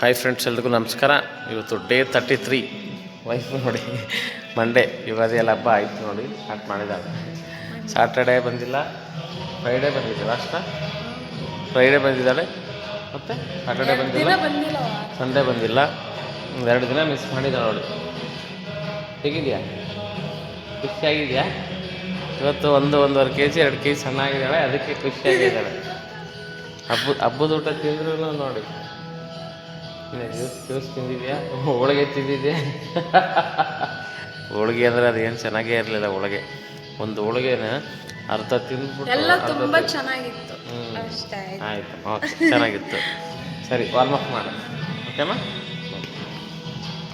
Hi friends ಎಲ್ರಿಗೂ ನಮಸ್ಕಾರ. ಇವತ್ತು ಡೇ ತರ್ಟಿ ತ್ರೀ ವೈಫ್ ನೋಡಿ ಮಂಡೇ ಯುಗಾದಿ ಎಲ್ಲ ಹಬ್ಬ ಆಯಿತು ನೋಡಿ ಸ್ಟಾರ್ಟ್ ಮಾಡಿದಾಗ ಸ್ಯಾಟರ್ಡೇ ಬಂದಿಲ್ಲ ಫ್ರೈಡೇ ಬಂದಿದೆ ಲಾಸ್ಟ ಫ್ರೈಡೇ ಬಂದಿದ್ದಾಳೆ. ಮತ್ತು ಸ್ಯಾಟರ್ಡೇ ಬಂದಿಲ್ಲ. ಬಂದಿಲ್ಲ ಸಂಡೇ ಬಂದಿಲ್ಲ. ಎರಡು ದಿನ ಮಿಸ್ ಮಾಡಿದ್ದಾಳೆ ನೋಡಿ ಹೇಗಿದೆಯಾ? ಖುಷಿಯಾಗಿದೆಯಾ ಇವತ್ತು ಒಂದು ಒಂದೂವರೆ ಕೆ ಜಿ ಎರಡು ಕೆ ಜಿ ಸಣ್ಣ ಆಗಿದ್ದಾಳೆ. ಅದಕ್ಕೆ ಖುಷಿಯಾಗಿದ್ದಾಳೆ ಹಬ್ಬದ ಹಬ್ಬದ ಊಟ ತಿಂದ್ರೂ ನೋಡಿ. Juice juice ತಿಂದಿದ್ಯಾ? ಹೋಳಿಗೆ ತಿಂದಿದ್ಯಾ? ಹೋಳಿಗೆ ಅಂದರೆ ಅದೇನು ಚೆನ್ನಾಗೇ ಇರಲಿಲ್ಲ ಹೋಳಿಗೆ. ಒಂದು ಹೋಳಿಗೆನ ಅರ್ಧ ತಿಂದ್ಬಿಟ್ಟು ಎಲ್ಲ ತುಂಬಾ ಚೆನ್ನಾಗಿತ್ತು. ಆಯ್ತು. ಓಕೆ ಚೆನ್ನಾಗಿತ್ತು. ಸರಿ ವಾರ್ಮ್ ಅಪ್ ಮಾಡು. ಓಕೆಮ್ಮ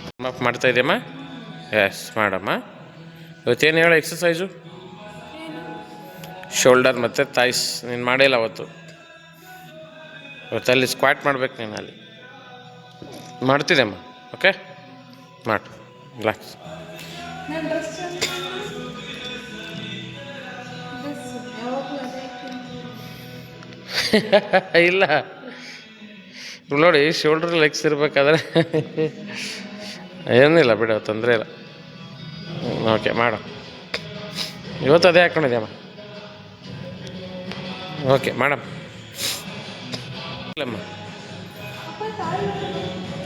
ವಾರ್ಮ್ ಅಪ್ ಮಾಡ್ತಾ ಇದೆಯಮ್ಮ? ಎಸ್ ಮಾಡಮ್ಮ. ಇವತ್ತೇನು ಹೇಳು ಎಕ್ಸಸೈಸು ಶೋಲ್ಡರ್ ಮತ್ತು ತಾಯ್ಸ್ ನೀನು ಮಾಡಿಲ್ಲ ಅವತ್ತು. ಇವತ್ತಲ್ಲಿ ಸ್ಕ್ವಾಟ್ ಮಾಡ್ಬೇಕು ನೀನು ಅಲ್ಲಿ. ಮಾಡ್ತಿದ್ದೆಮ್ಮ ಓಕೆ ಮಾಡು ರಿಲ್ಯಾಕ್ಸ್ ಇಲ್ಲ. ನೋಡಿ ಶೋಲ್ಡರ್ ಲೆಗ್ಸ್ ಇರಬೇಕಾದ್ರೆ ಏನಿಲ್ಲ ಬಿಡು ತೊಂದರೆ ಇಲ್ಲ. ಓಕೆ ಮಾಡು. ಇವತ್ತು ಅದೇ ಹಾಕೊಂಡಿದ್ಯಮ್ಮ ಓಕೆ ಮಾಡಮ್ಮ ಇಲ್ಲಮ್ಮ.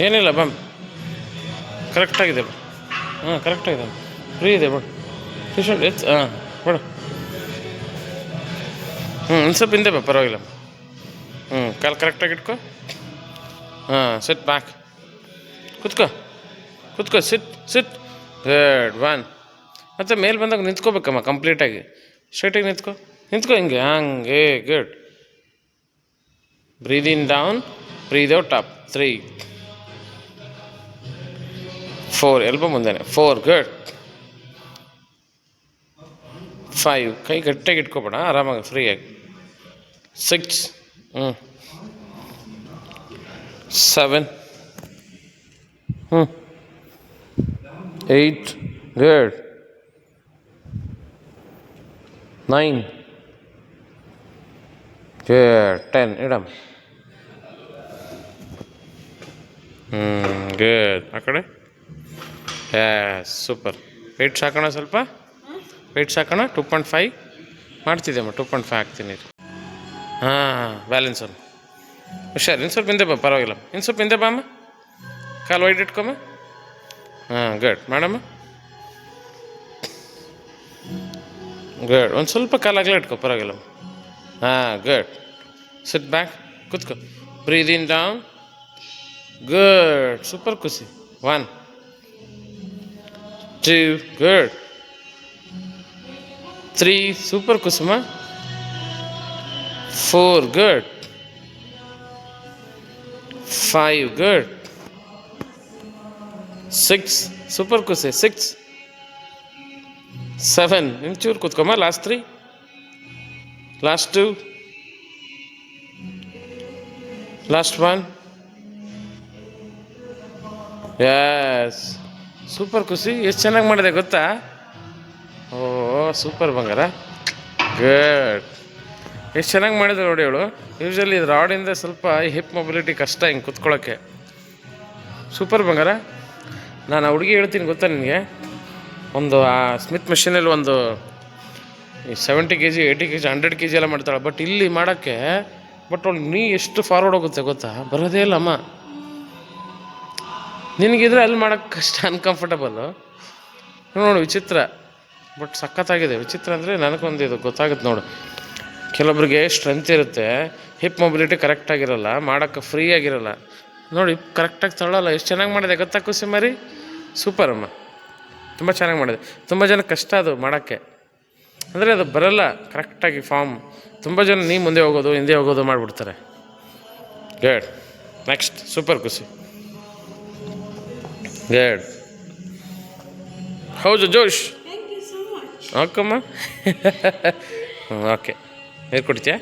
ಏನಿಲ್ಲ ಬಮ್ ಕರೆಕ್ಟಾಗಿದೆ ಬಾ. ಹಾಂ ಕರೆಕ್ಟಾಗಿದೆ ಫ್ರೀ ಇದೆ ಬಿಡು ಟಿ ಶರ್ಟ್ ಎತ್, ಹಾಂ ಬಿಡು ಹ್ಞೂ ಒಂದು ಸ್ವಲ್ಪ ಹಿಂದೆ ಬಾ, ಪರವಾಗಿಲ್ಲ. ಹ್ಞೂ ಕಾಲು ಕರೆಕ್ಟಾಗಿ ಇಟ್ಕೋ. ಹಾಂ ಸಿಟ್ ಬ್ಯಾಕ್ ಕುತ್ಕೋ. ಕುತ್ಕೋ ಸಿಟ್ ಸಿಟ್ ಗುಡ್ ಒನ್ ಮತ್ತು ಮೇಲೆ ಬಂದಾಗ ನಿಂತ್ಕೋಬೇಕಮ್ಮ ಕಂಪ್ಲೀಟಾಗಿ ಸ್ಟ್ರೈಟಾಗಿ ನಿಂತ್ಕೋ. ನಿಂತ್ಕೋ ಹಿಂಗೆ, ಹಂಗೆ good breathe in down breathe out up three four elbow ಮುಂದೆನೆ ಫೋರ್ ಗುಡ್ ಫೈವ್ ಕೈ ಗಟ್ಟಿಯಾಗಿ ಇಟ್ಕೊಬೇಡ ಆರಾಮಾಗಿ ಫ್ರೀಯಾಗಿ ಸಿಕ್ಸ್ ಹ್ಞೂ ಸೆವೆನ್ ಹ್ಞೂ eight good nine good ten ಇಡಮ್ ಹ್ಞೂ ಗುಡ್ ಆ ಕಡೆ ಎಸ್ ಸೂಪರ್. ವೆಯ್ಟ್ ಸಾಕೋಣ ಸ್ವಲ್ಪ? ವೆಯ್ಟ್ ಸಾಕೋಣ? ಟೂ ಪಾಯಿಂಟ್ ಫೈವ್ ಮಾಡ್ತಿದ್ದೆಮ್ಮ ಟೂ ಪಾಯಿಂಟ್ ಫೈವ್ ಹಾಕ್ತೀನಿ. ಹಾಂ ಬ್ಯಾಲೆನ್ಸ್ ಅಮ್ಮ ಹುಷಾರು ಇನ್ನು ಸ್ವಲ್ಪ ಹಿಂದೆ ಬಾ, ಪರವಾಗಿಲ್ಲ. ಇನ್ನು ಸ್ವಲ್ಪ ಹಿಂದೆ ಬಾ ಅಮ್ಮ. ಕಾಲು ವೈಟ್ ಇಟ್ಕೊಮ್ಮ ಹಾಂ ಗುಡ್ ಮಾಡಮ್ಮ. ಗುಡ್ ಒಂದು ಸ್ವಲ್ಪ ಕಾಲು ಆಗಲೇ ಇಟ್ಕೊ, ಪರವಾಗಿಲ್ಲ ಹಾಂ ಗುಡ್ ಸಿಟ್ ಬ್ಯಾಕ್ ಕೂತ್ಕೊ. ಬ್ರೀದ್ ಡೌನ್ ಗುಡ್ ಸೂಪರ್ ಖುಷಿ. One two good three super Kusuma four good five good six super ಕುಸೆ six seven ಇಂಚೂರು ಕೂತ್ಕೊಮ್ಮ last three last two last one yes super ಖುಷಿ. ಎಷ್ಟು ಚೆನ್ನಾಗಿ ಮಾಡಿದೆ ಗೊತ್ತಾ? ಓ ಸೂಪರ್ ಬಂಗಾರ. ಗಡ್ ಎಷ್ಟು ಚೆನ್ನಾಗಿ ಮಾಡಿದ್ರು ನೋಡಿ ಯೂಶ್ವಲಿ ಇದು ರಾಡಿಂದ ಸ್ವಲ್ಪ ಹಿಪ್ ಮೊಬಿಲಿಟಿ ಕಷ್ಟ ಹಿಂಗೆ ಕುತ್ಕೊಳ್ಳೋಕ್ಕೆ ಸೂಪರ್ ಬಂಗಾರ. ನಾನು ಹುಡುಗಿ ಹೇಳ್ತೀನಿ ಗೊತ್ತಾ ನಿನಗೆ? ಒಂದು ಆ ಸ್ಮಿತ್ ಮೆಷಿನಲ್ಲಿ ಒಂದು seventy K G eighty K G hundred K G ಎಲ್ಲ ಮಾಡ್ತಾಳೆ. ಬಟ್ ಇಲ್ಲಿ ಮಾಡೋಕ್ಕೆ ಬಟ್ ಅವಳು ನೀ ಎಷ್ಟು ಫಾರ್ವರ್ಡ್ ಹೋಗುತ್ತೆ ಗೊತ್ತಾ? ಬರೋದೇ ಇಲ್ಲ ಅಮ್ಮ. ನಿನಗಿದ್ರೆ ಅಲ್ಲಿ ಮಾಡೋಕ್ಕೆ ಕಷ್ಟ ಅನ್ಕಂಫರ್ಟಬಲ್ಲು ನೋಡು, ವಿಚಿತ್ರ. ಬಟ್ ಸಖತ್ತಾಗಿದೆ. ವಿಚಿತ್ರ ಅಂದರೆ ನನಗೊಂದು ಇದು ಗೊತ್ತಾಗುತ್ತೆ ನೋಡು. ಕೆಲವೊಬ್ರಿಗೆ ಸ್ಟ್ರೆಂತ್ ಇರುತ್ತೆ ಹಿಪ್ ಮೊಬಿಲಿಟಿ ಕರೆಕ್ಟಾಗಿರಲ್ಲ ಮಾಡೋಕ್ಕೆ ಫ್ರೀ ಆಗಿರಲ್ಲ. ನೋಡಿ ಕರೆಕ್ಟಾಗಿ ತಗೊಳ್ಳಲ್ಲ ಎಷ್ಟು ಚೆನ್ನಾಗಿ ಮಾಡಿದೆ ಗೊತ್ತಾ ಖುಷಿ ಮರಿ? ಸೂಪರ್ ಅಮ್ಮ. ತುಂಬ ಚೆನ್ನಾಗಿ ಮಾಡಿದೆ. ತುಂಬ ಜನ ಕಷ್ಟ ಅದು ಮಾಡೋಕ್ಕೆ. ಅಂದರೆ ಅದು ಬರಲ್ಲ ಕರೆಕ್ಟಾಗಿ ಫಾರ್ಮ್ ತುಂಬ ಜನ ನೀ ಮುಂದೆ ಹೋಗೋದು, ಹಿಂದೆ ಹೋಗೋದು ಮಾಡಿಬಿಡ್ತಾರೆ. ಗಡ್ ನೆಕ್ಸ್ಟ್ ಸೂಪರ್ ಖುಷಿ. ಗಡ್ ಹೌದು ಜೋಶ್ ಓಕಮ್ಮ ಹ್ಞೂ ಓಕೆ ನೀರು ಕುಡಿತೀಯಾ?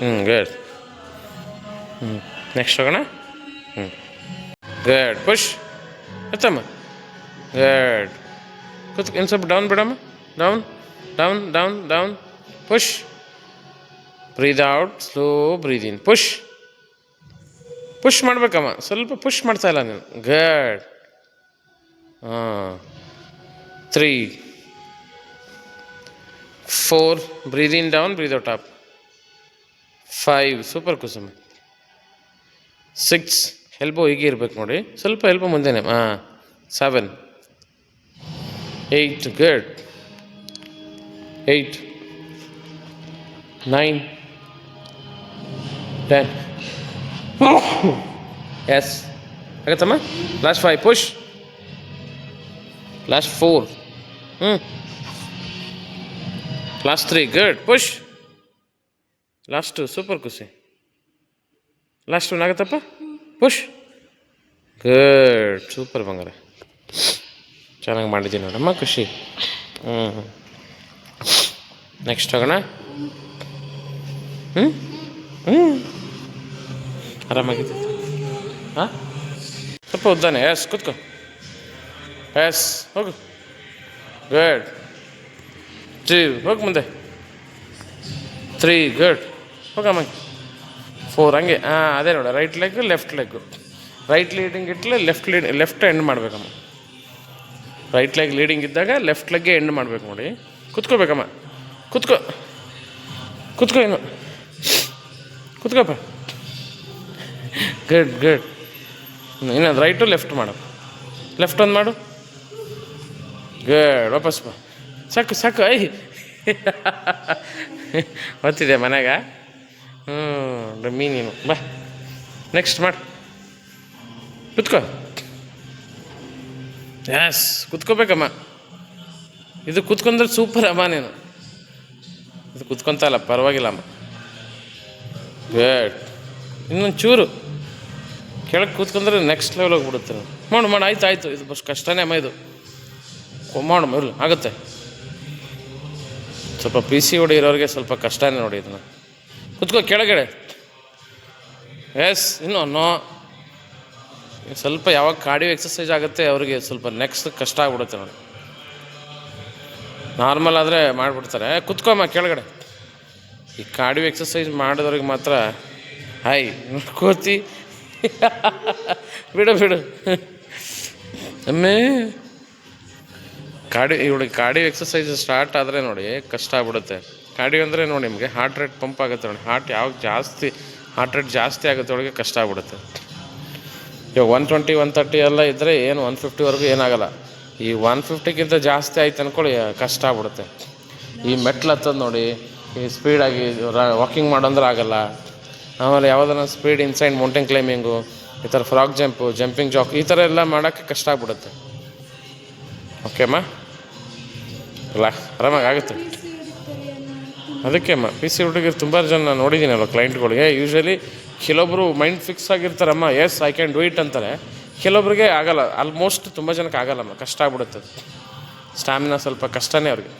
ಹ್ಞೂ ಗುಡ್ ಹ್ಞೂ ನೆಕ್ಸ್ಟ್ ಹೋಗೋಣ? ಹ್ಞೂ ಗುಡ್ ಪುಷ್ ಎತ್ತಮ್ಮ. ಗುಡ್ ಕೂತ್ ಇನ್ನು ಸ್ವಲ್ಪ ಡೌನ್ ಬಿಡಮ್ಮ. Down down down down push breathe out slow breathe in push push ಮಾಡ್ಬೇಕಮ್ಮ ಸ್ವಲ್ಪ ಪುಷ್ ಮಾಡ್ತಾ ಇಲ್ಲ ನೀನು. ಗಡ್ ಹಾಂ. Three four breathe in down breathe out up five super Kusuma six elbow ಹೀಗೆ ಇರ್ಬೇಕು ನೋಡಿ. ಸ್ವಲ್ಪ ಎಲ್ಬೋ ಮುಂದೆನೆ. ಹಾಂ. Seven eight good eight nine ten yes ಆಗತ್ತಮ್ಮ last five push last four ಹ್ಞೂ last three good push last two super ಖುಷಿ last one ಆಗತ್ತಪ್ಪ push good super ಬಂಗಾರ ಚೆನ್ನಾಗಿ ಮಾಡಿದ್ದೀನಿ ನೋಡಮ್ಮ ಖುಷಿ ಹ್ಞೂ ನೆಕ್ಸ್ಟ್ ಹೋಗೋಣ ಹ್ಞೂ ಹ್ಞೂ ಆರಾಮಾಗಿದೆ ಹಾಂ? ಸ್ವಲ್ಪ ಉದ್ದಾನೆ. ಎಸ್, ಕೂತ್ಕೋ. ಎಸ್, ಹೋಗು. ಗಡ್ ತ್ರೀ ಹೋಗಿ ಮುಂದೆ. ತ್ರೀ ಗಡ್ ಹೋಗಮ್ಮ ಫೋರ್ ಹಂಗೆ. ಹಾಂ, ಅದೇ ನೋಡ. Right leg left leg right leading ಇಟ್ಲೆ left lead left end ಮಾಡಬೇಕಮ್ಮ ರೈಟ್ ಲೆಗ್ ಲೀಡಿಂಗ್ ಇದ್ದಾಗ ಲೆಫ್ಟ್ ಲೆಗ್ಗೆ ಎಂಡ್ ಮಾಡಬೇಕು ನೋಡಿ. ಕುತ್ಕೋಬೇಕಮ್ಮ. ಕುತ್ಕೋ. ಕುತ್ಕೋ ಏನು ಕುತ್ಕೋಪ್ಪ ಗುಡ್ ಗುಡ್ ಇನ್ನೊಂದು ರೈಟು ಲೆಫ್ಟ್ ಮಾಡು. ಲೆಫ್ಟ್ ಒಂದು ಮಾಡು. ಗುಡ್ ವಾಪಸ್ ಬಾ. ಸಾಕು ಸಾಕು, ಐ. ಗೊತ್ತಿದೆ ಮನ್ಯಾಗ? ಹ್ಞೂ ಡಮ್ಮಿ ನೀನು. ಬಾ. ನೆಕ್ಸ್ಟ್ ಮಾಡು. ಕುತ್ಕೋ. ಎಸ್ ಕುತ್ಕೋಬೇಕಮ್ಮ. ಇದು ಕುತ್ಕೊಂಡ್ರೆ ಸೂಪರ್ ಅಮ್ಮ ನೀನು. ಇದು ಕುತ್ಕೊಂತ ಇಲ್ಲ ಪರವಾಗಿಲ್ಲ ಅಮ್ಮ. ಗುಡ್ ಇನ್ನೊಂದು ಚೂರು. ಕೆಳಗೆ ಕೂತ್ಕೊಂಡ್ರೆ ನೆಕ್ಸ್ಟ್ ಲೆವೆಲ್ ಹೋಗ್ಬಿಡುತ್ತೆ. ಮಾಡು ಮಾಡು, ಆಯ್ತು, ಆಯಿತು. ಇದು ಬಸ್ ಕಷ್ಟನೇ ಅಮ್ಮ ಇದು. ಮಾಡು ಇರಲಿ, ಆಗುತ್ತೆ. ಸ್ವಲ್ಪ ಪಿ ಸಿ ಓಡಿ ಸ್ವಲ್ಪ ಕಷ್ಟನೇ ನೋಡಿ ಇದನ್ನು. ಕೂತ್ಕೋ, ಕೆಳಗಡೆ. ಎಸ್ ಇನ್ನು ನೋ ಸ್ವಲ್ಪ ಯಾವಾಗ ಕಾರ್ಡಿಯೋ ಎಕ್ಸಸೈಸ್ ಆಗುತ್ತೆ, ಅವರಿಗೆ ಸ್ವಲ್ಪ ನೆಕ್ಸ್ಟ್ ಕಷ್ಟ ಆಗ್ಬಿಡುತ್ತೆ ನೋಡಿ. ನಾರ್ಮಲ್ ಆದರೆ ಮಾಡಿಬಿಡ್ತಾರೆ. ಕುತ್ಕೊಮ್ಮ ಕೆಳಗಡೆ. ಈ ಕಾರ್ಡಿಯೋ ಎಕ್ಸಸೈಸ್ ಮಾಡಿದವ್ರಿಗೆ ಮಾತ್ರ ಹಾಯ್ ನೋಡ್ಕೋತಿ ಬಿಡು ಬಿಡು. ಅಮ್ಮೇ. ಕಾಡಿ ಇವಳಿಗೆ ಕಾರ್ಡಿಯೋ ಎಕ್ಸಸೈಸ್ ಸ್ಟಾರ್ಟ್ ಆದರೆ ನೋಡಿ ಕಷ್ಟ ಆಗ್ಬಿಡುತ್ತೆ. ಕಾರ್ಡಿಯೋ ಅಂದರೆ ನೋಡಿ ನಿಮಗೆ ಹಾರ್ಟ್ ರೇಟ್ ಪಂಪ್ ಆಗುತ್ತೆ ನೋಡಿ. ಹಾರ್ಟ್ ಯಾವಾಗ ಜಾಸ್ತಿ ಹಾರ್ಟ್ ರೇಟ್ ಜಾಸ್ತಿ ಆಗುತ್ತೆ ಒಳಗೆ ಕಷ್ಟ ಆಗ್ಬಿಡುತ್ತೆ. ಇವಾಗ ಒನ್ ಟ್ವೆಂಟಿ ಒನ್ ತರ್ಟಿ ಎಲ್ಲ ಇದ್ದರೆ ಏನು ಒನ್ ಫಿಫ್ಟಿವರೆಗೂ ಏನಾಗಲ್ಲ. ಈ ಒನ್ ಫಿಫ್ಟಿಗಿಂತ ಜಾಸ್ತಿ ಆಯ್ತು ಅಂದ್ಕೊಳ್ಳಿ ಕಷ್ಟ ಆಗ್ಬಿಡುತ್ತೆ. ಈ ಮೆಟ್ಲು ಹತ್ತದ ನೋಡಿ, ಈ ಸ್ಪೀಡಾಗಿ ವಾಕಿಂಗ್ ಮಾಡೋಂದ್ರೆ ಆಗಲ್ಲ. ಆಮೇಲೆ ಯಾವುದನ್ನ ಸ್ಪೀಡ್ ಇನ್ಸೈಡ್ ಮೌಂಟೇನ್ ಕ್ಲೈಂಬಿಂಗು ಈ ಥರ ಫ್ರಾಕ್ ಜಂಪು ಜಂಪಿಂಗ್ ಜಾಕ್ ಈ ಥರ ಎಲ್ಲ ಮಾಡೋಕ್ಕೆ ಕಷ್ಟ ಆಗ್ಬಿಡುತ್ತೆ. ಓಕೆಮ್ಮ ಇಲ್ಲ ಆರಾಮಾಗಿ ಆಗುತ್ತೆ. ಅದಕ್ಕೆ ಅಮ್ಮ ಪಿ ಸಿ ಹುಡುಗರು ತುಂಬ ಜನ ನೋಡಿದ್ದೀನಲ್ಲ ಕ್ಲೈಂಟ್ಗಳಿಗೆ ಯೂಶ್ವಲಿ ಕೆಲವೊಬ್ಬರು mind fix ಆಗಿರ್ತಾರಮ್ಮ yes I can do it ಅಂತಾರೆ. ಕೆಲವೊಬ್ರಿಗೆ ಆಗಲ್ಲ ಆಲ್ಮೋಸ್ಟ್ ತುಂಬ ಜನಕ್ಕೆ ಆಗಲ್ಲಮ್ಮ, ಕಷ್ಟ ಆಗ್ಬಿಡುತ್ತೆ. ಸ್ಟ್ಯಾಮಿನಾ ಸ್ವಲ್ಪ ಕಷ್ಟನೇ ಅವ್ರಿಗೆ.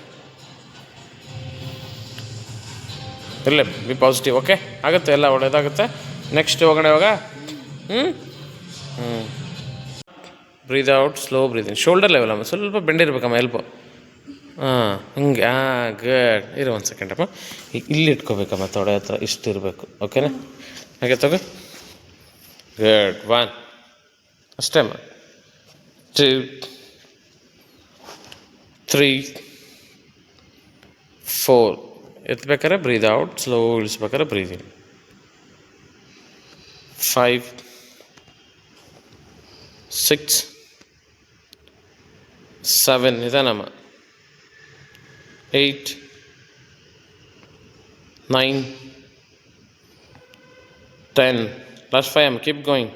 ಇರಲಿ ಬಿ ಪಾಸಿಟಿವ್ ಓಕೆ ಆಗುತ್ತೆ, ಎಲ್ಲ ಒಳ್ಳೇದಾಗುತ್ತೆ. ನೆಕ್ಸ್ಟ್ ಹೋಗೋಣ ಇವಾಗ. ಹ್ಞೂ ಹ್ಞೂ breathe out slow breathing shoulder level ಅಮ್ಮ, ಸ್ವಲ್ಪ ಬೆಂಡಿರ್ಬೇಕಮ್ಮ ಎಲ್ಬೋ ಹಾಂ, ಹಂಗೆ ಹಾಂ ಗಡ್ ಇರು ಒಂದು ಸೆಕೆಂಡಮ್ಮ ಇಲ್ಲಿ ಇಟ್ಕೋಬೇಕಮ್ಮ, ತೊಡೆ ಹತ್ರ ಇಷ್ಟು ಇರಬೇಕು ಓಕೆನಾ ಹಾಗೆ ತಗೋ. ಗಡ್ ಒನ್ ಅಷ್ಟೇ ಅಮ್ಮ. ಟೂ ತ್ರೀ ಫೋರ್ ಎತ್ಬೇಕಾದ್ರೆ breathe out slow ಇಳಿಸ್ಬೇಕಾದ್ರೆ breathe in five six seven ನಿಧಾನಮ್ಮ eight nine ten last five keep going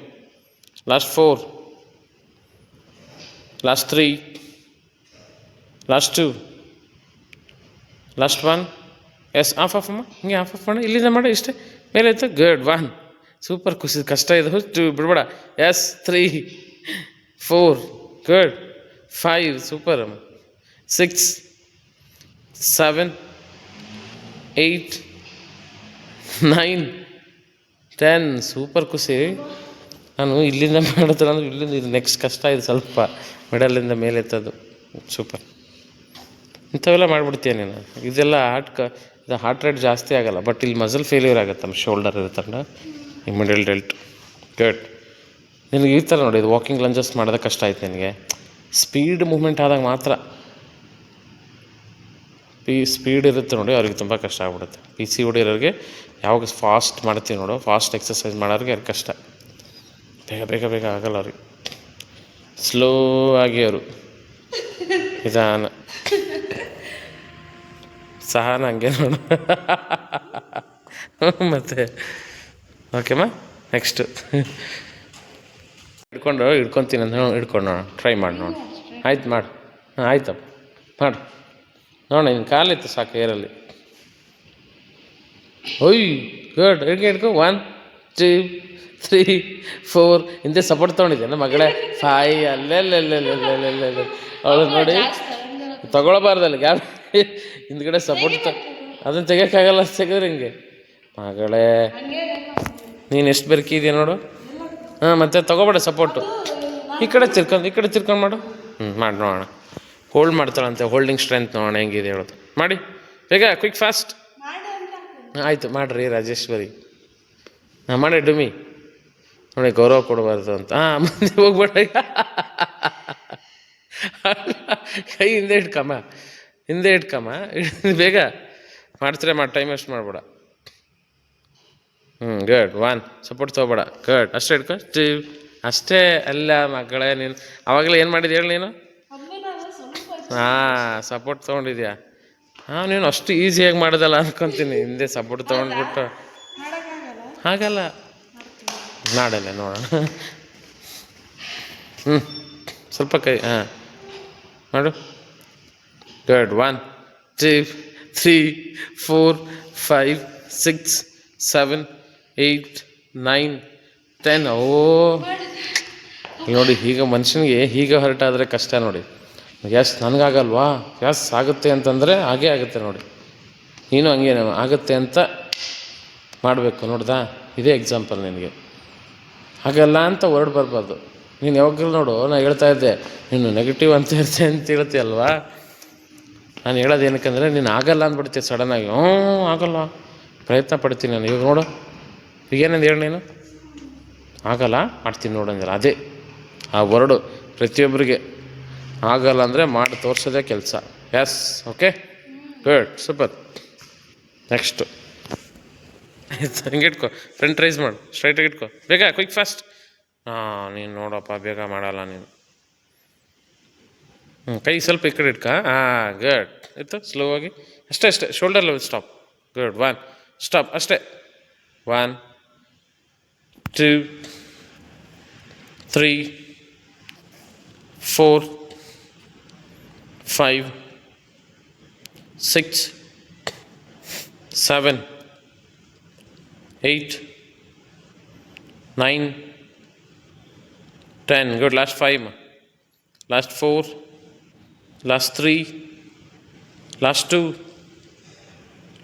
last four last three last two last one yes off off ಅಮ್ಮ ಹಿಂಗೆ ಆಫ್ ಆಫ್ ಮಾಡು ಇಲ್ಲಿಂದ ಮಾಡು, ಇಷ್ಟೇ. ಮೇಲೆ ಆಯಿತು good one super ಖುಷಿ ಕಷ್ಟ ಇದು. Two ಬಿಡ್ಬೇಡ. Yes three four good five super ಅಮ್ಮ six seven eight nine ten super ಖುಷಿ ನಾನು ಇಲ್ಲಿಂದ ಮಾಡಿದ್ರೆ ಅಂದ್ರೆ ಇಲ್ಲಿಂದ ಇದು ನೆಕ್ಸ್ಟ್ ಕಷ್ಟ ಇದು ಸ್ವಲ್ಪ. ಮಿಡಲಿಂದ ಮೇಲೆ ಎತ್ತದು. ಸೂಪರ್ ಇಂಥವೆಲ್ಲ ಮಾಡಿಬಿಡ್ತೀನಿ ನೀನು. ಇದೆಲ್ಲ ಕ ಇದು ಹಾರ್ಟ್ ರೇಟ್ ಜಾಸ್ತಿ ಆಗಲ್ಲ ಬಟ್ ಇಲ್ಲಿ ಮಸಲ್ ಫೇಲ್ಯೂರ್ ಆಗುತ್ತೆ ನಮ್ಮ ಶೋಲ್ಡರ್ ಇರುತ್ತಲ್ಲ ಈ ಮಿಡಲ್ ಡೆಲ್ಟ್ ಗುಡ್ ನಿನಗೆ ಈ ಥರ ನೋಡಿ, ಇದು ವಾಕಿಂಗ್ ಲಂಜಸ್ ಮಾಡೋದು ಕಷ್ಟ ಆಯ್ತು ನಿನಗೆ. ಸ್ಪೀಡ್ ಮೂಮೆಂಟ್ ಆದಾಗ ಮಾತ್ರ ಪಿ ಸ್ಪೀಡ್ ಇರುತ್ತೆ ನೋಡಿ, ಅವ್ರಿಗೆ ತುಂಬ ಕಷ್ಟ ಆಗ್ಬಿಡುತ್ತೆ. ಪಿ ಸಿ ಇರೋರಿಗೆ ಯಾವಾಗ ಫಾಸ್ಟ್ ಮಾಡ್ತೀವಿ ನೋಡು ಫಾಸ್ಟ್ ಎಕ್ಸಸೈಸ್ ಮಾಡೋರಿಗೆ ಅವ್ರಿಗೆ ಕಷ್ಟ. ಬೇಗ ಬೇಗ ಬೇಗ ಆಗಲ್ಲ ಅವ್ರಿಗೆ. ಸ್ಲೋ ಆಗಿ ಅವರು ನಿಧಾನ. ಸಹನ ಹಂಗೆ ನೋಡು. ಮತ್ತೆ ಓಕೆಮ್ಮ ನೆಕ್ಸ್ಟು ಹಿಡ್ಕೊಂಡು, ಹಿಡ್ಕೊತೀನಿ ಅಂತ ಹಿಡ್ಕೊಂಡು ನೋಡೋಣ. ಟ್ರೈ ಮಾಡಿ ನೋಡು. ಆಯ್ತು ಮಾಡು. ಹಾಂ, ಆಯ್ತಪ್ಪ. ಮಾಡು. ನೋಡೋಣ ಇನ್ನು ಕಾಲಿತ್ತು ಸಾಕು ಏರಲ್ಲಿ. ಒಯ್ ಗುಡ್ ಹಿಡ್ಕೊ ಹಿಡ್ಕೊ. ಒನ್ ಟೂ ತ್ರೀ ಫೋರ್ ಹಿಂದೆ ಸಪೋರ್ಟ್ ತೊಗೊಂಡಿದ್ದೆ ಮಗಳೇ? ಫೈ ಅಲ್ಲೆಲ್ಲ ಅವಳು ನೋಡಿ ತಗೊಳ್ಬಾರ್ದಲ್ಲ ಗ್ಯಾಪ್ ಹಿಂದ್ಗಡೆ ಸಪೋರ್ಟ್ ಅದನ್ನ ಅದನ್ನು ತೆಗಿಯೋಕ್ಕಾಗಲ್ಲ ತೆಗೆದ್ರೆ ಹಿಂಗೆ? ಮಗಳೇ ನೀನು ಎಷ್ಟು ಬೆರ್ಕಿದ್ಯಾ ನೋಡು? ಹಾಂ ಮತ್ತೆ ತಗೋಬೇಡ ಸಪೋರ್ಟು ಈ ಕಡೆ ತಿರ್ಕೊಂಡು ಈ ಕಡೆ ತಿರ್ಕೊಂಡು ಮಾಡು. ಹ್ಞೂ ಮಾಡಿ ನೋಡೋಣ. ಹೋಲ್ಡ್ ಮಾಡ್ತಾಳಂತೆ ಹೋಲ್ಡಿಂಗ್ ಸ್ಟ್ರೆಂತ್ ನೋಡೋಣ ಹೆಂಗಿದೆ ಹೇಳೋದು. ಮಾಡಿ ಬೇಗ ಕ್ವಿಕ್ ಫಾಸ್ಟ್ ಆಯಿತು ಮಾಡಿರಿ ರಾಜೇಶ್ವರಿ. ಹಾಂ ಮಾಡಿ ಡುಮಿ. ನೋಡಿ ಗೌರವ ಕೊಡಬಾರ್ದು ಅಂತ. ಹಾಂ ಮುಂದೆ ಹೋಗ್ಬೇಡ. ಕೈ ಹಿಂದೆ ಇಟ್ಕಮ್ಮ ಹಿಂದೆ ಇಟ್ಕಮ್ಮ. ಬೇಗ ಮಾಡ್ತಾರೆ, ಮಾಡಿ ಟೈಮ್ ವೇಸ್ಟ್ ಮಾಡಬೇಡ. ಹ್ಞೂ ಗಡ್ ವಾನ್ ಸಪೋರ್ಟ್ ತೊಗೋಬೇಡ. ಗುಡ್ ಅಷ್ಟೇ ಇಟ್ಕೊ. ಅಷ್ಟೇ ಅಲ್ಲ ಮಗಳೇ, ನೀನು ಅವಾಗಲೇ ಏನು ಮಾಡಿದ್ಯ ಹೇಳಿ ನೀನು? ಹಾಂ ಸಪೋರ್ಟ್ ತೊಗೊಂಡಿದ್ಯಾ? ಹಾಂ, ನೀನು ಅಷ್ಟು ಈಸಿಯಾಗಿ ಮಾಡೋದಲ್ಲ ಅನ್ಕೊತೀನಿ. ಹಿಂದೆ ಸಪೋರ್ಟ್ ತೊಗೊಂಡ್ಬಿಟ್ಟು. ಹಾಗಲ್ಲ. ಮಾಡಲ್ಲ, ನೋಡೋಣ. ಹ್ಞೂ ಸ್ವಲ್ಪ ಕೈ, ಹಾಂ. ಮಾಡು. Good one two three four five six seven eight nine ten ಓ. ನೋಡಿ ಈಗ ಮನುಷ್ಯನಿಗೆ ಹೀಗೆ ಹೊರಟಾದರೆ ಕಷ್ಟ ನೋಡಿ. ಎಸ್ ನನಗಾಗಲ್ವಾ? ಎಸ್ ಆಗುತ್ತೆ ಅಂತಂದರೆ ಹಾಗೇ ಆಗುತ್ತೆ ನೋಡಿ. ನೀನು ಹಂಗೆ ಆಗುತ್ತೆ ಅಂತ ಮಾಡಬೇಕು, ನೋಡ್ದಾ? ಇದೇ ಎಕ್ಸಾಂಪಲ್ ನಿನಗೆ. ಹಾಗಲ್ಲ ಅಂತ ವರ್ಡ್ ಬರಬಾರ್ದು. ನೀನು ಯಾವಾಗಲೂ ನೋಡು ನಾನು ಹೇಳ್ತಾ ಇದ್ದೆ, ನೀನು ನೆಗೆಟಿವ್ ಅಂತ ಇರ್ತೆ ಅಂತ ಹೇಳ್ತೀಯಲ್ವಾ? ನಾನು ಹೇಳೋದು ಏನಕ್ಕಂದರೆ, ನೀನು ಆಗಲ್ಲ ಅಂದ್ಬಿಡ್ತೀಯ ಸಡನ್ನಾಗಿ ಹ್ಞೂ ಆಗಲ್ಲ. ಪ್ರಯತ್ನ ಪಡ್ತೀನಿ ನಾನು. ಇವಾಗ ನೋಡು. ಈಗ ಏನಂದು ಹೇಳಿ ನೀನು? ಆಗಲ್ಲ, ಮಾಡ್ತೀನಿ ನೋಡು ಅಂದ್ರೆ ಅದೇ, ಆ ವರ್ಡು ಪ್ರತಿಯೊಬ್ಬರಿಗೆ ಆಗಲ್ಲ ಅಂದರೆ ಮಾಡಿ ತೋರಿಸೋದೇ ಕೆಲಸ. Yes okay good super next ಹಿಂಗೆ ಇಟ್ಕೊ. ಫ್ರಂಟ್ ರೈಸ್ ಮಾಡು. ಸ್ಟ್ರೈಟಾಗಿ ಇಟ್ಕೊ. ಬೇಗ ಕ್ವಿಕ್ ಫಾಸ್ಟ್ ಹಾಂ ನೀನು ನೋಡಪ್ಪ, ಬೇಗ ಮಾಡಲ್ಲ ನೀನು. ಹ್ಞೂ ಕೈ ಸ್ವಲ್ಪ ಈ ಕಡೆ ಇಟ್ಕ ಹಾಂ ಗುಡ್ ಇತ್ತು ಸ್ಲೋ ಆಗಿ ಅಷ್ಟೇ ಅಷ್ಟೇ shoulder level stop good one stop ಅಷ್ಟೇ one two three four five six seven eight, nine, ten. Good. Last five. ma. Last four. Last three. Last two.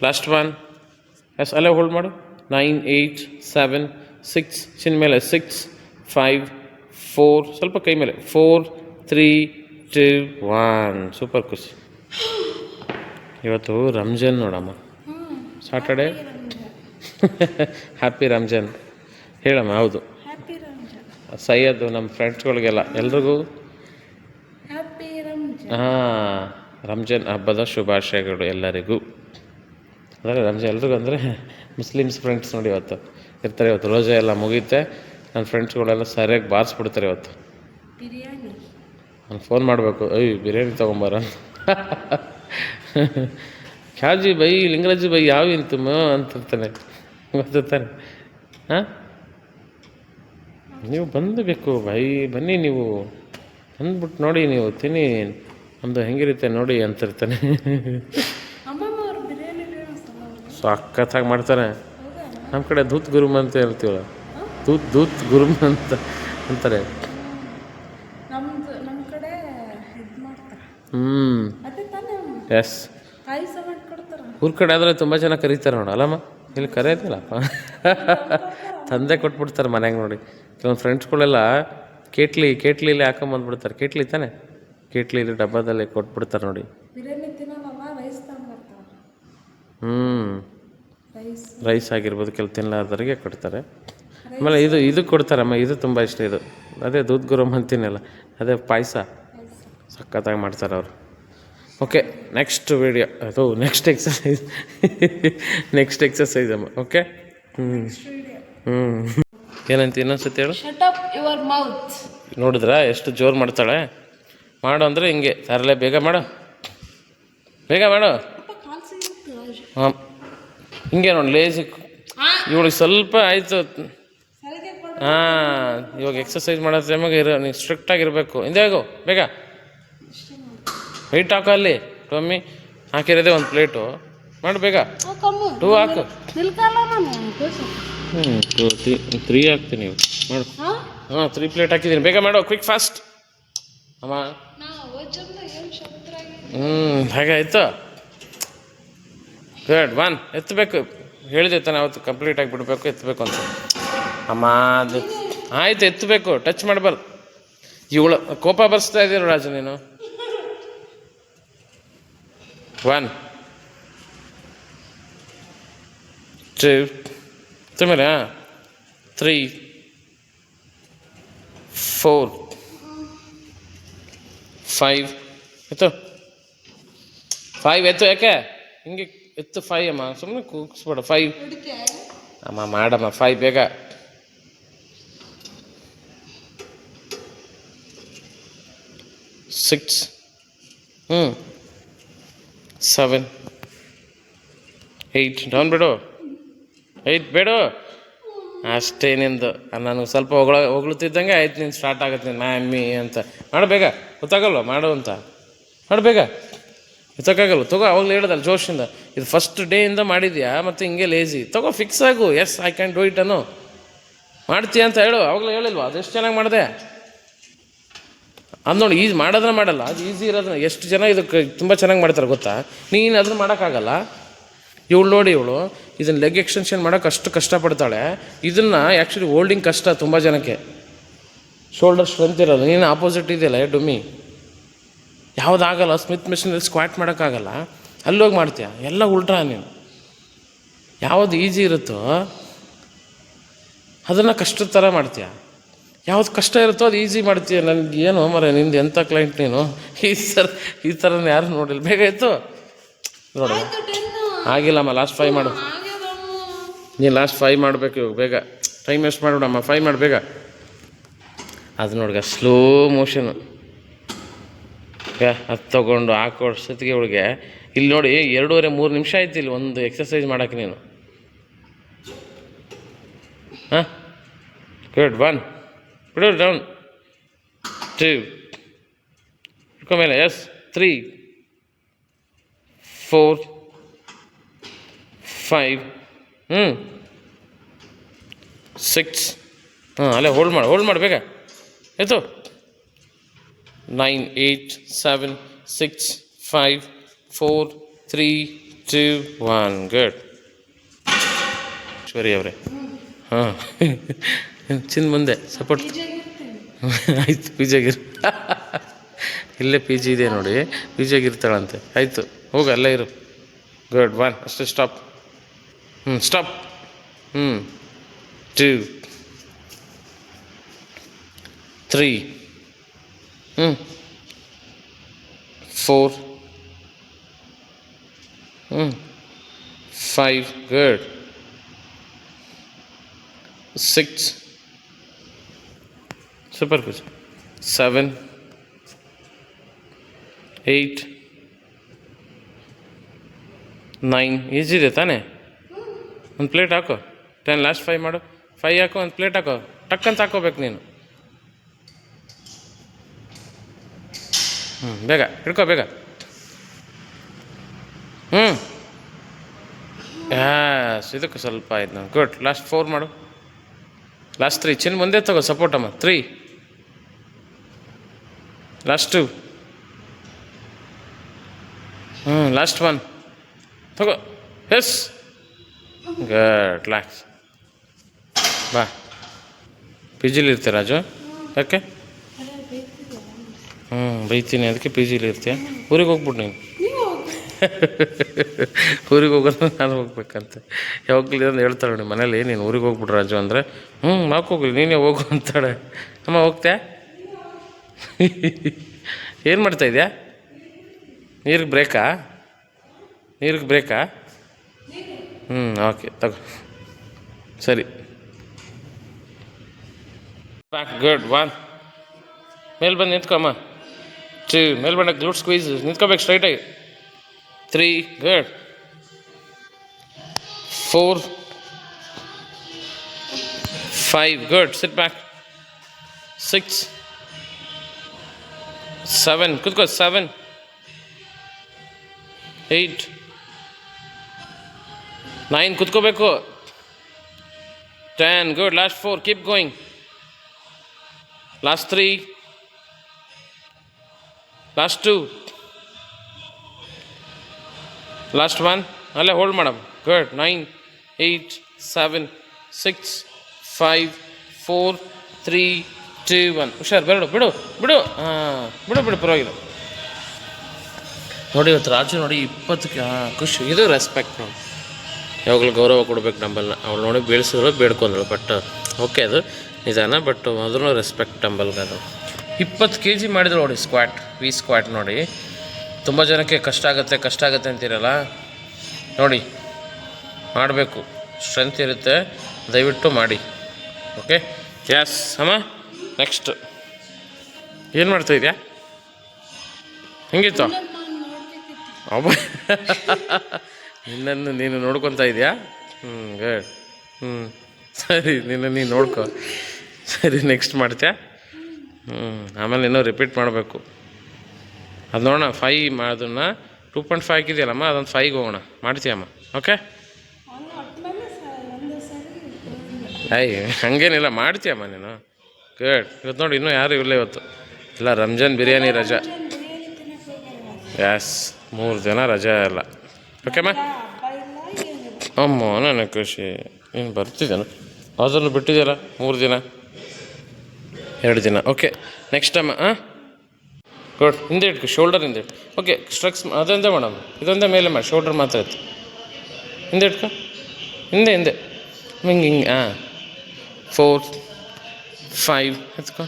Last one. Yes ಅಲ್ಲೇ hold ಮಾಡು nine eight seven six chin ಮೇಲೆ six five four ಸ್ವಲ್ಪ ಕೈ ಮೇಲೆ four three two one super ಖುಷಿ ಇವತ್ತು ರಂಜಾನ್ ನೋಡಮ್ಮ Saturday happy Ramzan ಹೇಳಮ್ಮ ಹೌದು ಸೈಯದ್ದು ನಮ್ಮ ಫ್ರೆಂಡ್ಸ್ಗಳಿಗೆಲ್ಲ ಎಲ್ರಿಗೂ ಹಾಂ ರಂಜಾನ್ ಹಬ್ಬದ ಶುಭಾಶಯಗಳು ಎಲ್ಲರಿಗೂ. ಅಂದರೆ ರಂಜಾನ್ ಎಲ್ರಿಗೂ ಅಂದರೆ ಮುಸ್ಲಿಮ್ಸ್ ಫ್ರೆಂಡ್ಸ್ ನೋಡಿ ಇವತ್ತು ಇರ್ತಾರೆ ಇವತ್ತು. ರೋಜಾ ಎಲ್ಲ ಮುಗೀತೆ. ನನ್ನ ಫ್ರೆಂಡ್ಸ್ಗಳೆಲ್ಲ ಸರಿಯಾಗಿ ಬಾರಿಸ್ಬಿಡ್ತಾರೆ ಇವತ್ತು. ಬಿರಿಯಾನಿ. ನಾನು ಫೋನ್ ಮಾಡಬೇಕು. ಅಯ್ಯ ಬಿರಿಯಾನಿ ತೊಗೊಂಬಾರ ಖ್ಯಾಜಿ ಬೈ ಲಿಂಗರಾಜಿ ಬೈ ಯಾವ ಇಂತಮ್ಮ ಅಂತಿರ್ತಾನೆ. ಗೊತ್ತಾನೆ ಹಾಂ ನೀವು ಬಂದಬೇಕು ಬೈ. ಬನ್ನಿ ನೀವು. ಬಂದ್ಬಿಟ್ಟು ನೋಡಿ ನೀವು ತಿನ್ನಿ. ನಮ್ಮದು ಹೆಂಗಿರುತ್ತೆ ನೋಡಿ ಅಂತಿರ್ತಾನೆ. ಸಖತ್ತಾಗಿ ಮಾಡ್ತಾನೆ ನಮ್ಮ ಕಡೆ ದೂತ್ ಗುರುಮ್ ಅಂತ ಹೇಳ್ತೀವಲ್ಲ? ದೂತ್ ದೂತ್ ಗುರುಮ್ ಅಂತ ಅಂತಾರೆ. ಮಾಡ್ತಾರೆ. ಹ್ಞೂ ಎಸ್. ಊರ ಕಡೆ ಆದರೆ ತುಂಬ ಜನ ಕರೀತಾರೆ ನೋಡು ಅಲ್ಲಮ್ಮ? ಇಲ್ಲಿ ಕರೆಯೋದಿಲ್ಲಪ್ಪ ತಂದೆ ಕೊಟ್ಬಿಡ್ತಾರೆ ಮನೆಗೆ ನೋಡಿ. ಕೆಲವೊಂದು ಫ್ರೆಂಡ್ಸ್ಗಳೆಲ್ಲ ಕೇಟ್ಲಿ ಕೇಟ್ಲಿಲಿ ಹಾಕೊಂಬಂದ್ಬಿಡ್ತಾರೆ. ಕೇಟ್ಲಿ ತಾನೆ? ಕೇಟ್ಲಿಲಿ ಡಬ್ಬದಲ್ಲಿ ಕೊಟ್ಬಿಡ್ತಾರೆ ನೋಡಿ. ಬಿರಿಯಾನಿ ರೈಸ್ ಹ್ಞೂ ರೈಸ್ ರೈಸ್ ಆಗಿರ್ಬೋದು ಕೆಲವು ತಿನ್ನಲಾರ್ದವ್ರಿಗೆ ಕೊಡ್ತಾರೆ. ಆಮೇಲೆ ಇದು ಇದು ಕೊಡ್ತಾರಮ್ಮ ಇದು ತುಂಬ ಇಷ್ಟ ಇದು. ಅದೇ ದೂದ್ ಗುರಮ್ ಅಂತೀನಲ್ಲ ಅದೇ ಪಾಯಸ. ಸಖತ್ತಾಗಿ ಮಾಡ್ತಾರೆ ಅವರು. ಓಕೆ ನೆಕ್ಸ್ಟ್ ವಿಡಿಯೋ ಅದು ನೆಕ್ಸ್ಟ್ ಎಕ್ಸಸೈಸ್ ನೆಕ್ಸ್ಟ್ ಎಕ್ಸಸೈಸ್ ಅಮ್ಮ ಓಕೆ ಹ್ಞೂ ಹ್ಞೂ ಏನಂತ ಇನ್ನೊಂದ್ಸತಿ ಹೇಳು? ಶಟ್ ಅಪ್ ಯುವರ್ ಮೌತ್ ನೋಡಿದ್ರಾ ಎಷ್ಟು ಜೋರು ಮಾಡ್ತಾಳೆ? ಮಾಡು ಅಂದರೆ ಹಿಂಗೆ. ತರಲೆ ಬೇಗ ಮಾಡು. ಬೇಗ ಮಾಡು. ಹಾಂ. ಹಿಂಗೆ ನೋಡಿ ಲೇಜಿ ಇವಳಿಗೆ ಸ್ವಲ್ಪ ಆಯಿತು. ಹಾಂ ಇವಾಗ ಎಕ್ಸಸೈಸ್ ಮಾಡೋ ಟೈಮಾಗ ಇರೋ ನೀವು ಸ್ಟ್ರಿಕ್ಟಾಗಿ ಇರಬೇಕು ಹಿಂದೆ ಹೋಗು ಬೇಗ. ವೆಯ್ಟ್ ಹಾಕು ಅಲ್ಲಿ ಟೊಮ್ಮಿ ಹಾಕಿರೋದೇ ಒಂದು ಪ್ಲೇಟು ಮಾಡು ಬೇಗ. ಟೂ ಹಾಕು. ಹ್ಞೂ ಟೂ ತ್ರೀ ತ್ರೀ ಹಾಕ್ತೀನಿ ಮಾಡು. ಹಾ? ಹಾಂ ತ್ರೀ ಪ್ಲೇಟ್ ಹಾಕಿದ್ದೀನಿ. ಬೇಗ ಮಾಡು ಕ್ವಿಕ್ ಫಾಸ್ಟ್ ಅಮ್ಮ? ಹ್ಞೂ ಹಾಗೆ ಆಯಿತು ಗುಡ್ ಒನ್ ಎತ್ತಬೇಕು. ಹೇಳಿದೆ ತಾನೆ ಅವತ್ತು ಕಂಪ್ಲೀಟಾಗಿ ಬಿಡಬೇಕು ಎತ್ತಬೇಕು ಅಂತ. ಅಮ್ಮ ಅದು ಆಯ್ತು ಎತ್ತಬೇಕು. ಟಚ್ ಮಾಡಬಾರ್ದು ಇವಳು ಕೋಪ ಬರ್ಸ್ತಾ ಇದ್ದೀರ ರಾಜು ನೀನು? ಒನ್ ಟೂ ತುಂಬ ತ್ರೀ ಫೋರ್ ಫೈವ್ ಎತ್ತು? ಫೈವ್ ಎತ್ತು ಯಾಕೆ? ಹಿಂಗೆ ಎತ್ತು ಫೈವ್ ಅಮ್ಮ. ಸುಮ್ಮನೆ ಕೂಗಿಸ್ಬೇಡ. ಫೈವ್ ಅಮ್ಮ ಮಾಡಮ್ಮ. ಫೈವ್ ಬೇಗ. ಸಿಕ್ಸ್ ಹ್ಞೂ ಸೆವೆನ್ ಏಯ್ಟ್ ಡೌನ್ ಬಿಡು. ಏಯ್ಟ್ ಬೇಡು. ಅಷ್ಟೇ ನಿಂದು. ನಾನು ಸ್ವಲ್ಪ ಹೊಗಳ ಹೊಗಳುತ್ತಿದ್ದಂಗೆ ಆಯ್ತು ನಿಂದು ಸ್ಟಾರ್ಟ್ ಆಗುತ್ತೆ. ನೀನು ಮ್ಯಾಮ್ಮಿ ಅಂತ. ಮಾಡು ಬೇಗ. ಗೊತ್ತಾಗಲ್ವ? ಮಾಡು ಅಂತ. ಮಾಡು ಬೇಗ. ಗೊತ್ತಾಗಲ್ಲ ತಗೋ, ಅವಾಗಲೇ ಹೇಳ್ದಲ್ಲ, ಜೋಶಿಂದ. ಇದು ಫಸ್ಟ್ ಡೇಯಿಂದ ಮಾಡಿದ್ಯಾ? ಮತ್ತು ಹಿಂಗೆ ಲೇಜಿ ತಗೋ ಫಿಕ್ಸ್ ಆಗು. Yes I can do it ಅನ್ನು. ಮಾಡ್ತೀಯ ಅಂತ ಹೇಳು. ಅವಾಗಲೇ ಹೇಳಿಲ್ವಾ? ಅದೆಷ್ಟು ಚೆನ್ನಾಗಿ ಮಾಡಿದೆ? ಅದು ನೋಡಿ ಈಸಿ ಮಾಡೋದನ್ನ ಮಾಡಲ್ಲ. ಅದು ಈಸಿ ಇರೋದನ್ನ. ಎಷ್ಟು ಜನ ಇದಕ್ಕೆ ತುಂಬ ಚೆನ್ನಾಗಿ ಮಾಡ್ತಾರೆ ಗೊತ್ತಾ? ನೀನು ಅದನ್ನು ಮಾಡೋಕ್ಕಾಗಲ್ಲ. ಇವಳು ನೋಡಿ ಇವಳು, ಇದನ್ನು ಲೆಗ್ ಎಕ್ಸ್ಟೆನ್ಷನ್ ಮಾಡೋಕೆ ಅಷ್ಟು ಕಷ್ಟಪಡ್ತಾಳೆ. ಇದನ್ನು ಆ್ಯಕ್ಚುಲಿ ಹೋಲ್ಡಿಂಗ್ ಕಷ್ಟ ತುಂಬ ಜನಕ್ಕೆ. ಶೋಲ್ಡರ್ ಸ್ಟ್ರೆಂತ್ ಇರೋದು. ನೀನು ಆಪೋಸಿಟ್ ಇದೆಯಲ್ಲ ಡುಮಿ ಯಾವುದಾಗಲ್ಲ ಸ್ಮಿತ್ ಮಿಷಿನಲ್ಲಿ ಸ್ಕ್ವಾಟ್ ಮಾಡೋಕ್ಕಾಗಲ್ಲ ಅಲ್ಲೋಗಿ ಮಾಡ್ತೀಯ? ಎಲ್ಲ ಉಲ್ಟ್ರಾ ನೀನು. ಯಾವುದು ಈಸಿ ಇರುತ್ತೋ ಅದನ್ನು ಕಷ್ಟದ ಥರ ಮಾಡ್ತೀಯ? ಯಾವ್ದು ಕಷ್ಟ ಇರುತ್ತೋ ಅದು ಈಸಿ ಮಾಡ್ತೀಯ? ನನಗೆ ಏನು ಮರ ನಿಂದು ಎಂಥ ಕ್ಲೈಂಟ್ ನೀನು? ಈ ಥರ ಈ ಥರ ಯಾರು ನೋಡಿಲ್ಲ. ಬೇಗ ಆಯಿತು ನೋಡು ಆಗಿಲ್ಲಮ್ಮ ಲಾಸ್ಟ್ ಫೈ ಮಾಡು. ನೀನು ಲಾಸ್ಟ್ ಫೈ ಮಾಡಬೇಕು ಇವಾಗ ಬೇಗ. ಟೈಮ್ ವೇಸ್ಟ್ ಮಾಡ್ಬಿಡಮ್ಮ ಫೈ ಮಾಡಿ ಬೇಗ. ಅದು ನೋಡ್ಗ ಸ್ಲೋ ಮೋಷನು ಅದು ತೊಗೊಂಡು ಹಾಕೋಷ್ಟೊತ್ತಿಗೆ ಇವಳಿಗೆ ಇಲ್ಲಿ ನೋಡಿ ಎರಡೂವರೆ, ಮೂರು ನಿಮಿಷ ಆಯ್ತು ಇಲ್ಲಿ ಒಂದು ಎಕ್ಸಸೈಸ್ ಮಾಡೋಕೆ ನೀನು. ಹಾಂ? ಗುಡ್ ಒನ್ ಬಿಡು ಡೌನ್ ಟೂ ಮೇಲೆ ಎಸ್ ತ್ರೀ ಫೋರ್ ಫೈವ್ ಹ್ಞೂ ಸಿಕ್ಸ್ ಹಾಂ, ಅಲ್ಲೇ ಹೋಲ್ಡ್ ಮಾಡಿ ಹೋಲ್ಡ್ ಮಾಡಬೇಕಾ ಆಯಿತು nine eight seven six five four three two one good Eshwari ಅವರೇ. ಹಾಂ. ಚಿನ್ ಮುಂದೆ ಸಪೋರ್ಟ್ ಆಯ್ತು ಪಿ ಜಿಗಿರ್ ಇಲ್ಲೇ ಪಿ ಜಿ ಇದೆ ನೋಡಿ. ಪಿ ಜಿಗಿರ್ತಾಳಂತೆ ಆಯಿತು ಹೋಗು ಅಲ್ಲೇ ಇರು. ಗುಡ್ ಒನ್ ಅಷ್ಟೇ ಸ್ಟಾಪ್ ಹ್ಞೂ ಸ್ಟಾಪ್ ಹ್ಞೂ ಟೂ ತ್ರೀ ಹ್ಞೂ ಫೋರ್ ಹ್ಞೂ ಫೈವ್ ಗುಡ್ ಸಿಕ್ಸ್ ಸೂಪರ್ ಕುಚ್ ಸೆವೆನ್ ಏಯ್ಟ್ ನೈನ್ ಈಜಿ ಇದೆ ತಾನೇ ಒಂದು ಪ್ಲೇಟ್ ಹಾಕು ಟೆನ್ ಲಾಸ್ಟ್ ಫೈವ್ ಮಾಡು ಫೈ ಹಾಕು ಒಂದು ಪ್ಲೇಟ್ ಹಾಕೋ ಟಕ್ ಅಂತ ಹಾಕೋಬೇಕು ನೀನು ಹ್ಞೂ ಬೇಗ, ಹಿಡ್ಕೋ ಬೇಗ. ಹ್ಞೂ ಯಾಸ್ ಇದಕ್ಕೆ ಸ್ವಲ್ಪ ಆಯ್ತು ನಾನು ಗುಡ್ ಲಾಸ್ಟ್ ಫೋರ್ ಮಾಡು. ಲಾಸ್ಟ್ ತ್ರೀ ಚಿನ್ನ ಮುಂದೆ ತಗೋ ಸಪೋರ್ಟ್ ಅಮ್ಮ. ತ್ರೀ ಲಾಸ್ಟ್ ಟು ಹ್ಞೂ ಲಾಸ್ಟ್ ಒನ್ ತಗೋ. ಎಸ್ ಗುಡ್ ಲಾಕ್ಸ್ ಬಾ. ಪಿ ಜಿಲಿ ಇರ್ತೀಯ ರಾಜು. ಯಾಕೆ ಹ್ಞೂ ಬೈತೀನಿ, ಅದಕ್ಕೆ ಪಿ ಜಿಲಿ ಇರ್ತೀಯ. ಊರಿಗೆ ಹೋಗ್ಬಿಟ್ಟು ನೀನು. ಊರಿಗೆ ಹೋಗೋದು ನಾನು ಹೋಗ್ಬೇಕಂತ. ಯಾವಾಗಲೂ ಅಂತ ಹೇಳ್ತಾಳೆ ನೋಡಿ ಮನೇಲಿ, ನೀನು ಊರಿಗೆ ಹೋಗ್ಬಿಟ್ರು ರಾಜು ಅಂದರೆ ಹ್ಞೂ ಮಾಕೋಗ್ಲಿ ನೀನೇ ಹೋಗು ಅಂತಾಳೆ. ಅಮ್ಮ, ಹೋಗ್ತೀಯ? ಏನು ಮಾಡ್ತಾ ಇದೆಯಾ? ನೀರಿಗೆ ಬ್ರೇಕಾ? ನೀರಿಗೆ ಬ್ರೇಕಾ? ಹ್ಞೂ ಓಕೆ, ತಗೋ. ಸರಿ. ಗುಡ್ ಒನ್ ಮೇಲ್ ಬಂದು ನಿಂತ್ಕೊಮ್ಮ ಟೂ ಮೇಲ್ ಬಂದಾಗ ಗ್ಲೂಟ್ ಸ್ಕ್ವೀಸ್ ನಿಂತ್ಕೋಬೇಕು ಸ್ಟ್ರೈಟಾಗಿ three good four five good sit back six seven ಕುತ್ಕೋ seven eight nine ಕುತ್ಕೋಬೇಕು ten good last four keep going last three last two last one ಅಲ್ಲೇ hold madam good nine eight seven six five four three two one ಹುಷಾರು, ಬೇಡ, ಬಿಡು ಬಿಡು. ಹಾಂ, ಬಿಡು ಬಿಡು, ಪರವಾಗಿಲ್ಲ. ನೋಡಿ, ಇವತ್ತು ರಾಜು ನೋಡಿ ಇಪ್ಪತ್ತಕ್ಕೆ ಖುಷಿ. ಇದು ರೆಸ್ಪೆಕ್ಟ್ ನೋಡಿ ಯಾವಾಗಲೂ ಗೌರವ ಕೊಡಬೇಕು ನಂಬಲ್ನ ಅವಳು ನೋಡಿ ಬೀಳ್ಸಿದ್ರು, ಬೇಡ್ಕೊಂಡ್ಳು ಬಟ್ ಓಕೆ ಅದು. ನಿಧಾನ ಬಟ್ ಅದ್ರೂ ರೆಸ್ಪೆಕ್ಟ್ ನಂಬಲ್ಗೆ ಅದು ಇಪ್ಪತ್ತು ಕೆ ಜಿ ಮಾಡಿದ್ರು ನೋಡಿ ಸ್ಕ್ವಾಟ್ ವಿ ಸ್ಕ್ವಾಟ್ ನೋಡಿ. ತುಂಬ ಜನಕ್ಕೆ ಕಷ್ಟ ಆಗುತ್ತೆ ಕಷ್ಟ ಆಗುತ್ತೆ ಅಂತೀರಲ್ಲ? ನೋಡಿ, ಮಾಡಬೇಕು. ಸ್ಟ್ರೆಂತ್ ಇರುತ್ತೆ. ದಯವಿಟ್ಟು ಮಾಡಿ. ಓಕೆ ಎಸ್ ಅಮ್ಮ? ನೆಕ್ಸ್ಟ್ ಏನು ಮಾಡ್ತಾ ಇದೆಯಾ? ಹೆಂಗಿತ್ತು? ಅಬ್ಬ. ನಿನ್ನನ್ನು ನೀನು ನೋಡ್ಕೊತಾ ಇದೆಯಾ? ಹ್ಞೂ ಗುಡ್ ಹ್ಞೂ ಸರಿ, ನಿನ್ನ ನೀನು ನೋಡ್ಕೊ. ಸರಿ ನೆಕ್ಸ್ಟ್ ಮಾಡ್ತೀಯಾ? ಹ್ಞೂ ಆಮೇಲೆ ಇನ್ನೂ ರಿಪೀಟ್ ಮಾಡಬೇಕು. ಅದು ನೋಡೋಣ ಫೈ ಅದನ್ನು ಟೂ ಪಾಯಿಂಟ್ ಫೈವ್ ಹಾಕಿದೆಯಲ್ಲಮ್ಮ, ಅದೊಂದು ಫೈಗೆ ಹೋಗೋಣ. ಮಾಡ್ತೀಯಮ್ಮ ಓಕೆ ಅಯ್ಯ ಹಂಗೇನಿಲ್ಲ, ಮಾಡ್ತೀಯಮ್ಮ ನೀನು. ಗುಡ್ ಇವತ್ತು ನೋಡಿ, ಇನ್ನೂ ಯಾರು ಇರಲಿ ಇವತ್ತು. ಇಲ್ಲ ರಂಜಾನ್ ಬಿರಿಯಾನಿ ರಜಾ. ಎಸ್ ಮೂರು ಜನ ರಜಾ ಎಲ್ಲ. ಏನಿಲ್ಲ ಅಮ್ಮ, ನನಗೆ ಖುಷಿ. ನೀನು ಬರ್ತಿದ್ದೇನೆ ಅದನ್ನು ಬಿಟ್ಟಿದ್ದೀರ ಮೂರು ದಿನ? ಎರಡು ದಿನ. ಓಕೆ ನೆಕ್ಸ್ಟ್ ಟೈಮ್ ಹಾಂ ಗುಡ್ ಹಿಂದೆ ಇಟ್ಕೊ ಶೋಲ್ಡರ್ ಹಿಂದೆ ಇಟ್ಕೊ. ಓಕೆ ಸ್ಟ್ರಕ್ಸ್ ಅದೊಂದೇ ಮೇಡಮ್ ಇದೊಂದೇ ಮೇಲೆ ಮಾಡಿ ಶೋಲ್ಡರ್ ಮಾತ್ರ ಇತ್ತು. ಹಿಂದೆ ಇಟ್ಕೊ. ಹಿಂದೆ ಹಿಂದೆ. ಹಿಂಗೆ ಹಿಂಗೆ ಹಾಂ ಫೋರ್ ಫೈವ್ ಎತ್ಕೊ.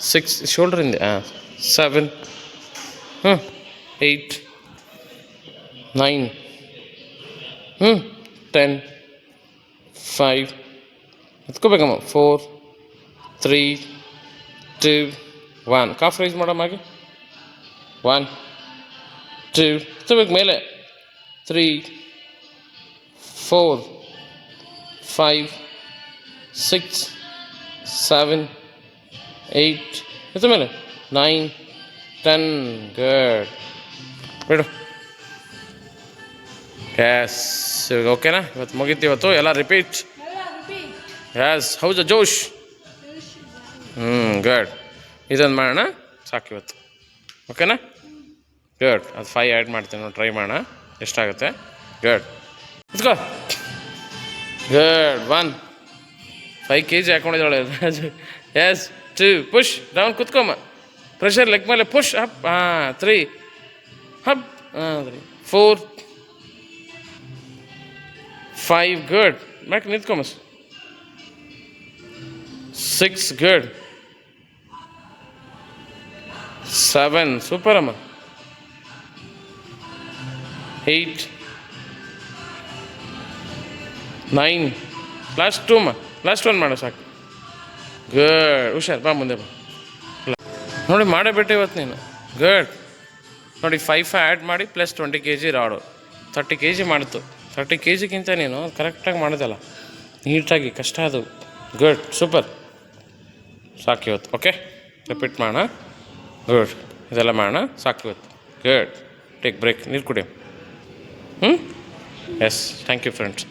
ಸಿಕ್ಸ್ ಶೋಲ್ಡರ್ ಹಿಂದೆ ಹಾಂ ಸೆವೆನ್ ಹ್ಞೂ ಏಯ್ಟ್ ನೈನ್ ಹ್ಞೂ ten five ಎತ್ಕೋಬೇಕಮ್ಮ. Four three two one calf raise ಮಾಡಮ್ಮ ಹಾಗೆ ಒನ್ ಟೂ ಎತ್ತಬೇಕು ಮೇಲೆ. Three four five six seven eight ಎತ್ತ ಮೇಲೆ. ನೈನ್ ಟೆನ್ ಗಡ್ ಬಿಡು. ಎಸ್ ಓಕೆನಾ ಇವತ್ತು ಮುಗೀತು ಇವತ್ತು. ಎಲ್ಲ ರಿಪೀಟ್ ಎಲ್ಲ ರಿಪೀಟ್ ಎಸ್ ಹೌದು ಜೋಶ್ ಹ್ಞೂ ಗಡ್ ಇದೊಂದು ಮಾಡೋಣ? ಸಾಕು ಇವತ್ತು. ಓಕೆನಾ ಗಡ್ ಅದು ಫೈ ಆ್ಯಡ್ ಮಾಡ್ತೀನಿ ನೋಡಿ ಟ್ರೈ ಮಾಡೋಣ. ಎಷ್ಟಾಗುತ್ತೆ? Good ಇದ್ಕೋ. Good one five K G ಹಾಕೊಂಡಿದ್ದಾಳೆ Raju. Yes two push down ಕುತ್ಕೊಮ್ಮ pressure leg ಮೇಲೆ ಪುಷ್ ಅಪ್ ಹಾಂ ತ್ರೀ ಹಪ್ ಹಾಂ ತ್ರೀ ಫೋರ್ ಫೈವ್ ಗುಡ್ ಮ್ಯಾಕ್ ನಿಂತ್ಕೊಮ್ಮ ಸಿಕ್ಸ್ ಗುಡ್ ಸೆವೆನ್ ಸೂಪರ್ ಅಮ್ಮ ಏಯ್ಟ್ ನೈನ್ ಲಾಸ್ಟ್ ಟೂ ಅಮ್ಮ ಲಾಸ್ಟ್ ಒನ್ ಮಾಡು ಸಾಕು. ಗಡ್ ಹುಷಾರ್, ಬಾ ಮುಂದೆ ಬಾ. ನೋಡಿ, ಮಾಡೇ ಬಿಟ್ಟೆ ಇವತ್ತು ನೀನು. ಗುಡ್ ನೋಡಿ ಫೈವ್ ಫೈ ಆ್ಯಡ್ ಮಾಡಿ plus twenty K G rod. Thirty K G ಮಾಡ್ತು. ತರ್ಟಿ ಕೆ ಜಿಗಿಂತ ನೀನು ಕರೆಕ್ಟಾಗಿ ಮಾಡೋದಲ್ಲ. ನೀಟಾಗಿ, ಕಷ್ಟ ಅದು. ಗುಡ್ ಸೂಪರ್ ಸಾಕು ಇವತ್ತು. ಓಕೆ ರಿಪೀಟ್ ಮಾಡೋಣ. ಗುಡ್ ಇದೆಲ್ಲ ಮಾಡೋಣ. ಸಾಕು ಇವತ್ತು. ಗುಡ್ ಟೇಕ್ ಬ್ರೇಕ್ ನೀರು ಕುಡಿ. ಹ್ಞೂ ಎಸ್ ಥ್ಯಾಂಕ್ ಯು ಫ್ರೆಂಡ್ಸ್